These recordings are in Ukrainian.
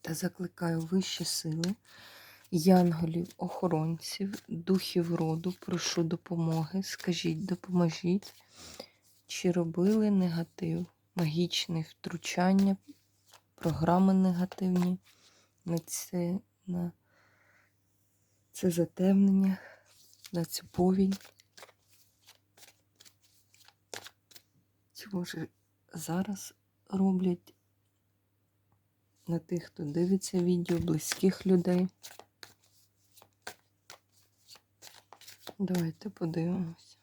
Та закликаю вищі сили, янголів, охоронців, духів роду, прошу допомоги. Скажіть, допоможіть, чи робили негатив, магічне втручання, програми негативні на це, на це затемнення, на цю повінь. Чи може зараз роблять на тих, хто дивиться відео, близьких людей. Давайте подивимося.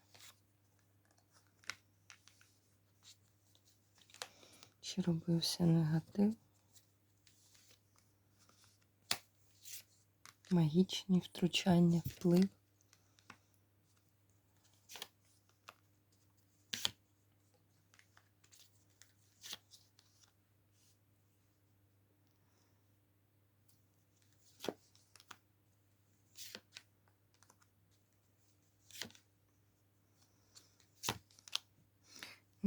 Чи робився негатив? Магічні втручання, вплив.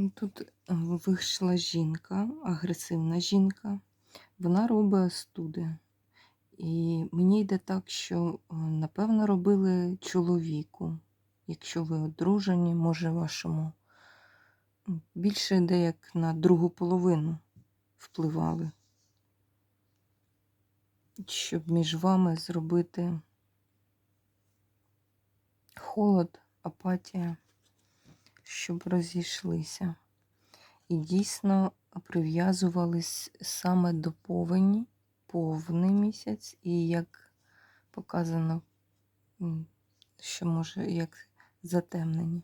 Ну, Тут е, вийшла жінка, агресивна жінка, вона робить остуди. І мені йде так, що, е, напевно, робили чоловіку. Якщо ви одружені, може вашому більше йде як на другу половину впливали, щоб між вами зробити холод, апатія щоб розійшлися. І дійсно прив'язувались саме до повені, повний місяць, і як показано, що може як затемнені.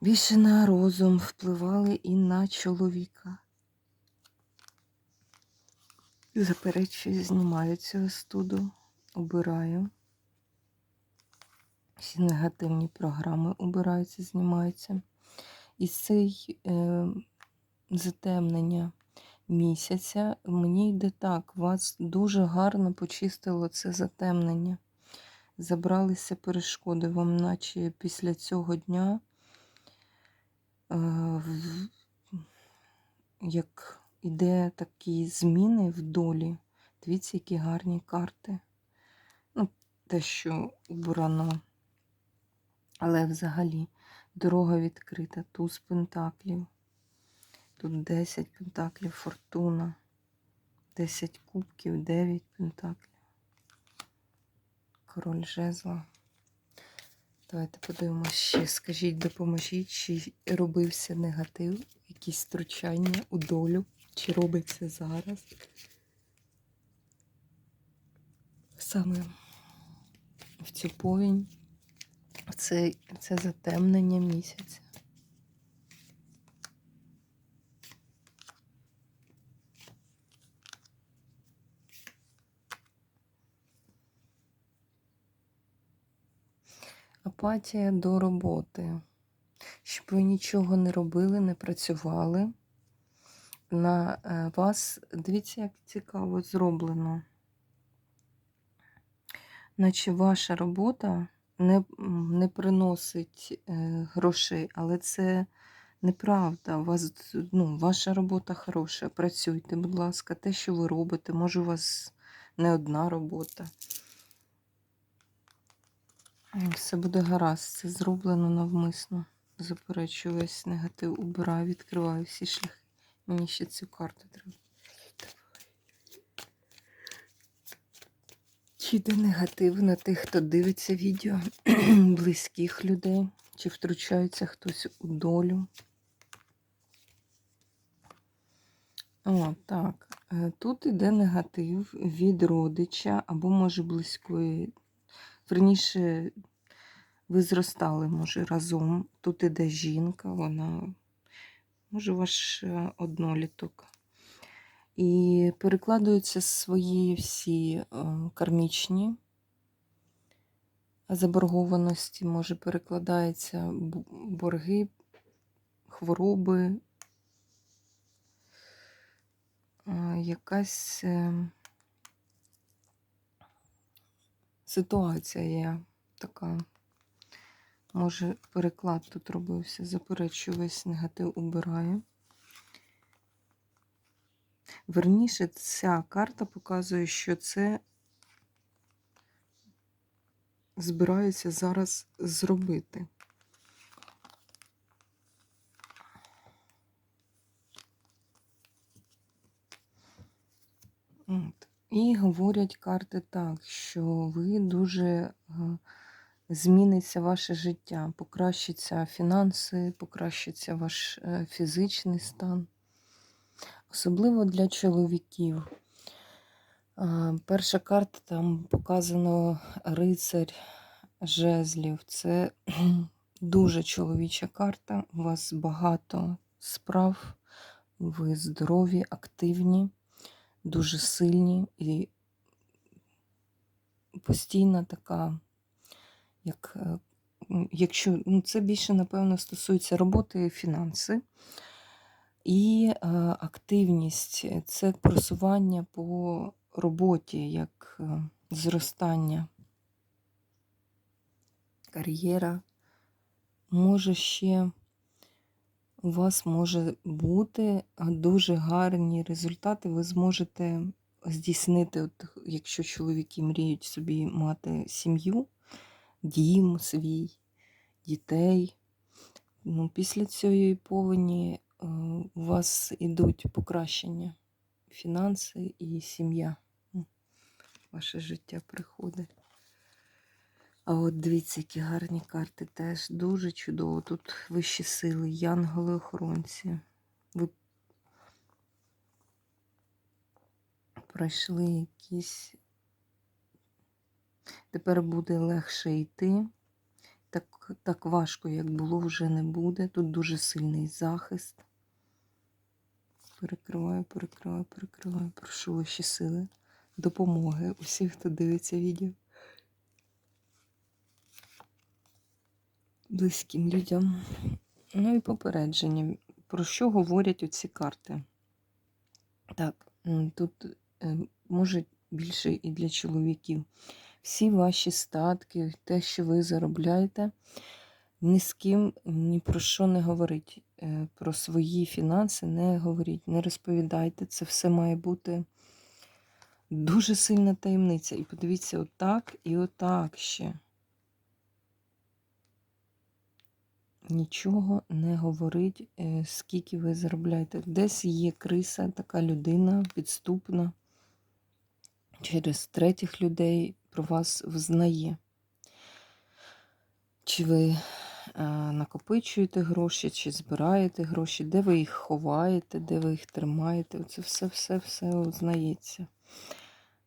Більше на розум впливали і на чоловіка. Заперечую, знімаю цю студу, обираю. Всі негативні програми убираються, знімаються. І цей е, затемнення місяця мені йде так, вас дуже гарно почистило це затемнення. Забралися перешкоди вам, наче після цього дня, е, як іде такі зміни в долі. Дивіться, які гарні карти. Ну, Те, що убрано але взагалі дорога відкрита, туз пентаклів. Тут 10 пентаклів, фортуна, 10 кубків, 9 пентаклів. Король жезла. Давайте подивимося ще. Скажіть, допоможіть, чи робився негатив, якісь втручання у долю, чи робиться зараз. Саме в цю повінь це, це затемнення місяця. Апатія до роботи. Щоб ви нічого не робили, не працювали. На е, вас, дивіться, як цікаво зроблено. Наче ваша робота не не приносить е, грошей, але це неправда. У вас, ну, Ваша робота хороша. Працюйте, будь ласка, те, що ви робите, може, у вас не одна робота. Все буде гаразд, це зроблено навмисно. Заперечую весь негатив, убираю, відкриваю всі шляхи. Мені ще цю карту треба. Чи йде негатив на тих, хто дивиться відео, близьких людей, чи втручається хтось у долю? О, так. Е, тут йде негатив від родича або, може, близької. Верніше, ви зростали, може, разом. Тут іде жінка, вона може ваш е, одноліток. І перекладаються свої всі е, кармічні заборгованості, може, перекладаються борги, хвороби, якась ситуація є така. Може, переклад тут робився, заперечую весь негатив убираю. Верніше, ця карта показує, що це збираються зараз зробити. От. І говорять карти так, що ви дуже е, зміниться ваше життя, покращаться фінанси, покращиться ваш е, фізичний стан. Особливо для чоловіків. Перша карта там показано рицарь жезлів. Це дуже чоловіча карта. У вас багато справ, ви здорові, активні, дуже сильні і постійна така, як, якщо ну, це більше, напевно, стосується роботи і фінанси. І е, активність це просування по роботі, як е, зростання, кар'єра. Може ще у вас може бути е, дуже гарні результати. Ви зможете здійснити, от, якщо чоловіки мріють собі мати сім'ю, дім свій, дітей. Ну, після цієї повені е, у вас ідуть покращення, фінанси і сім'я. Ваше життя приходить. А от дивіться, які гарні карти теж дуже чудово. Тут вищі сили, янголи-охоронці. Ви пройшли якісь. Тепер буде легше йти. Так, так важко, як було, вже не буде. Тут дуже сильний захист. Перекриваю, перекриваю, перекриваю. Прошу вищі сили. Допомоги усіх, хто дивиться відео. Близьким людям. Ну і попередження. Про що говорять оці карти? Так, тут е, може більше і для чоловіків. Всі ваші статки, те, що ви заробляєте, ні з ким ні про що не говорить. Е, Про свої фінанси не говоріть, не розповідайте. Це все має бути дуже сильна таємниця. І подивіться, отак і отак ще. Нічого не говорить, е, скільки ви заробляєте. Десь є криса, така людина підступна, через третіх людей про вас взнає. Чи ви накопичуєте гроші, чи збираєте гроші, де ви їх ховаєте, де ви їх тримаєте. Це все-все-все узнається.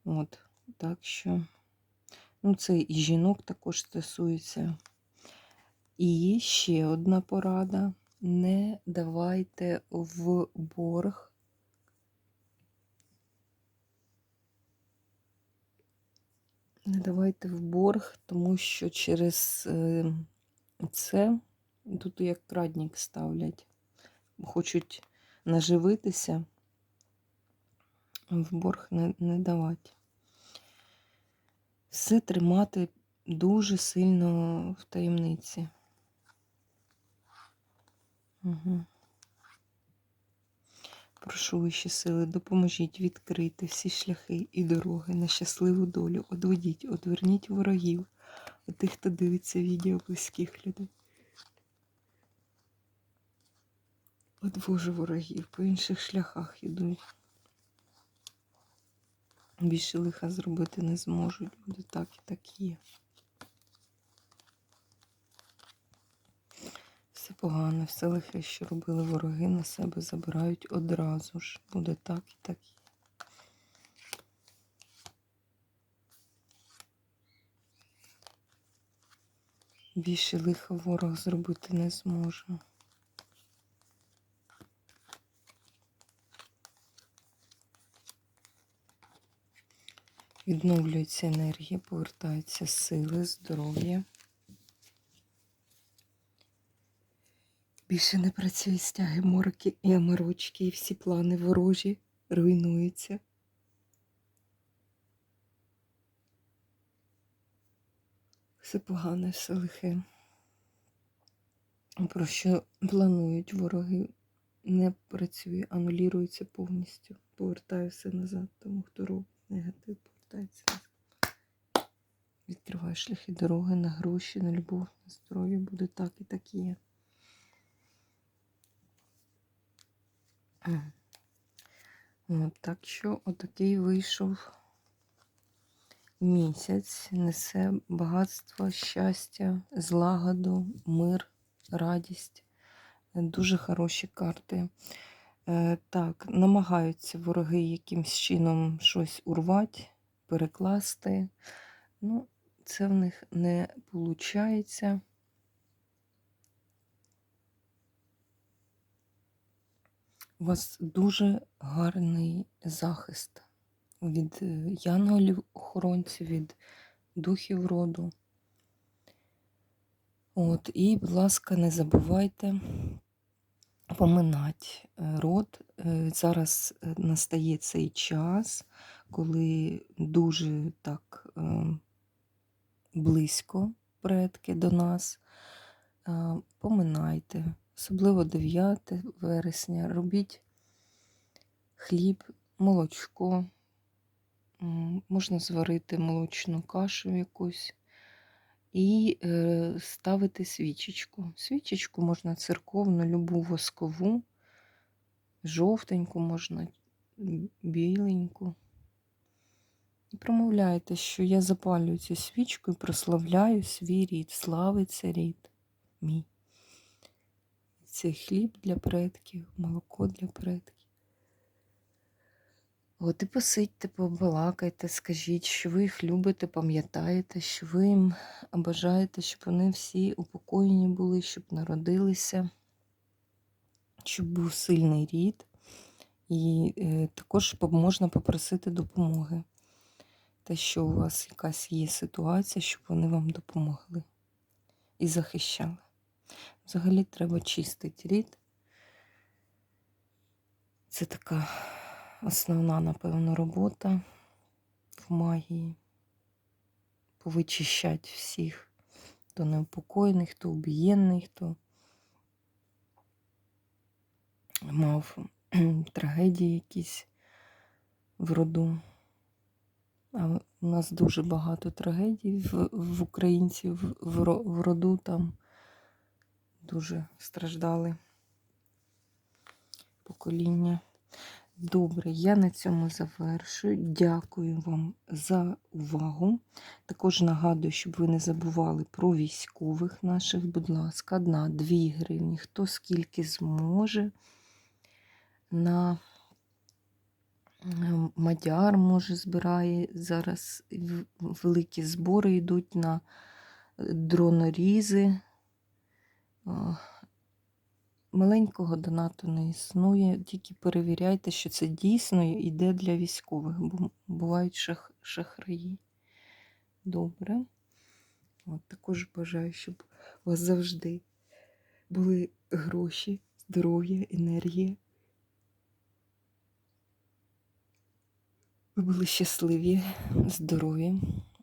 От, так що, ну, це і жінок також стосується. І ще одна порада: не давайте в борг. Не давайте в борг, тому що через е, це тут як крадник ставлять. Хочуть наживитися, в борг не, не давати. Все тримати дуже сильно в таємниці. Угу. Прошу вищі сили, допоможіть відкрити всі шляхи і дороги на щасливу долю. Одведіть, одверніть ворогів, тих, хто дивиться відео близьких людей. Одвожу ворогів, по інших шляхах йдуть. Більше лиха зробити не зможуть. Буде так і так є. Все погане, все лихе, що робили вороги, на себе забирають одразу ж. Буде так і так є. більше лиха ворог зробити не зможе. Відновлюється енергія, повертаються сили, здоров'я. Більше не працюють стяги, мороки і амарочки, і всі плани ворожі руйнуються. Все погане, все. Про що планують вороги, не працює, анулюється повністю. Повертає все назад, тому хто робить негатив, повертається. Відкриває шляхи дороги на гроші, на любов, на здоров'я. Буде так і так є. Так що отакий вийшов місяць, несе багатство, щастя, злагоду, мир, радість. Дуже хороші карти. Е, Так, намагаються вороги якимсь чином щось урвати, перекласти. Ну, це в них не виходить. У вас дуже гарний захист від е, янголів-охоронців, від духів роду. От, і, будь ласка, не забувайте поминати е, род. Е, Зараз настає цей час, коли дуже так близько предки до нас. Поминайте, особливо 9 вересня. Робіть хліб, молочко. Можна зварити молочну кашу якусь і е, ставити свічечку. Свічечку можна церковну, любу воскову, жовтеньку, можна біленьку. І промовляйте, що я запалюю цю свічку і прославляю свій рід, славиться рід мій. Це хліб для предків, молоко для предків. От і посидьте, побалакайте, скажіть, що ви їх любите, пам'ятаєте, що ви їм бажаєте, щоб вони всі упокоєні були, щоб народилися, щоб був сильний рід. І е, також можна попросити допомоги. Те, що у вас якась є ситуація, щоб вони вам допомогли і захищали. Взагалі треба чистити рід. Це така основна, напевно, робота в магії. Повичищати всіх, хто неупокоєний, хто убієнний, хто мав трагедії якісь в роду. А у нас дуже багато трагедій в, в українців в, в роду там дуже страждали покоління. Добре, я на цьому завершую. Дякую вам за увагу. Також нагадую, щоб ви не забували про військових наших, будь ласка, одна, дві гривні, хто скільки зможе. На Мадяр, може, збирає зараз великі збори йдуть на е, дронорізи. Маленького донату не існує, тільки перевіряйте, що це дійсно йде для військових, бо бувають шах, шахраї. Добре. От, також бажаю, щоб у вас завжди були гроші, здоров'я, енергія. Ви були щасливі, здорові,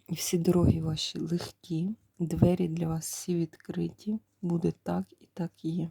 і всі дороги ваші легкі, двері для вас всі відкриті. Буде так і так є.